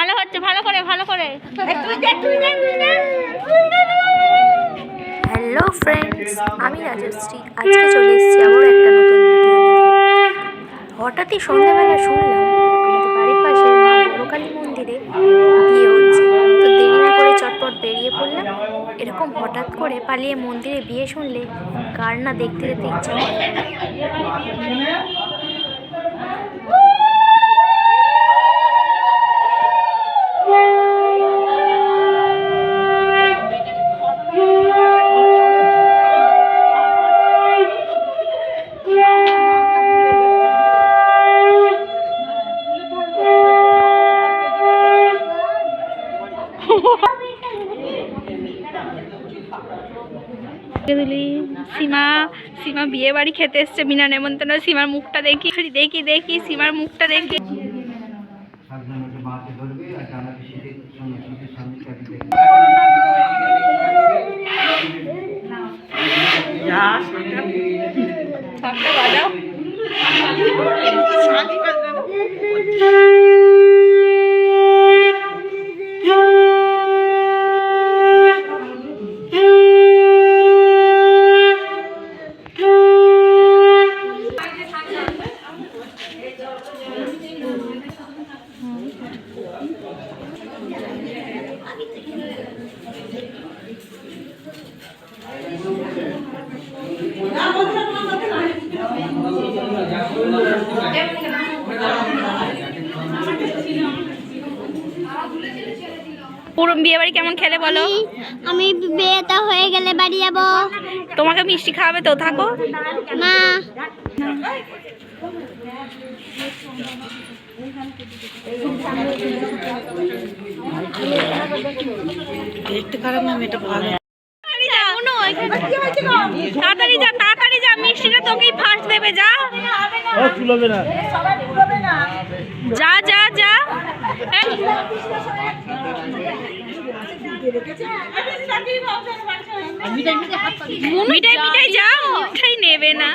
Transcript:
ভালো হচ্ছে ভালো করে ভালো করে। হ্যালো ফ্রেন্ডস আমি রাজশ্রী। আজকে চলে এসেছি আবার একটা নতুন ভিডিও হঠাৎই সন্ধ্যাবেলা শুনলাম আমাদের বাড়ির পাশে মা বড়কালী মন্দিরে বিয়ে হচ্ছে। তো দেরি না করে চটপট বেরিয়ে পড়লাম। এরকম হঠাৎ করে পালিয়ে মন্দিরে বিয়ে শুনলে কার না দেখতে যেতে ইচ্ছা সীমা সীমা বিয়ে বাড়ি খেতে এসছে বিনা নেমন্তন্ন। সীমার মুখটা দেখি দেখি দেখি সীমার মুখটা দেখি। সাবধানে পুরো বিয়ে বাড়ি কেমন খেলে বলো? আমি বিয়েটা হয়ে গেলে বাড়ি যাব। তোমাকে মিষ্টি খাওয়াবে তো থাকো। না তাড়াতাড়ি যা তাড়াতাড়ি যা মিষ্টিটা তোকেই ফার্স্ট দেবে যা। যা যা যা। মিঠাই মিঠাই যা মিঠাই নেবে না।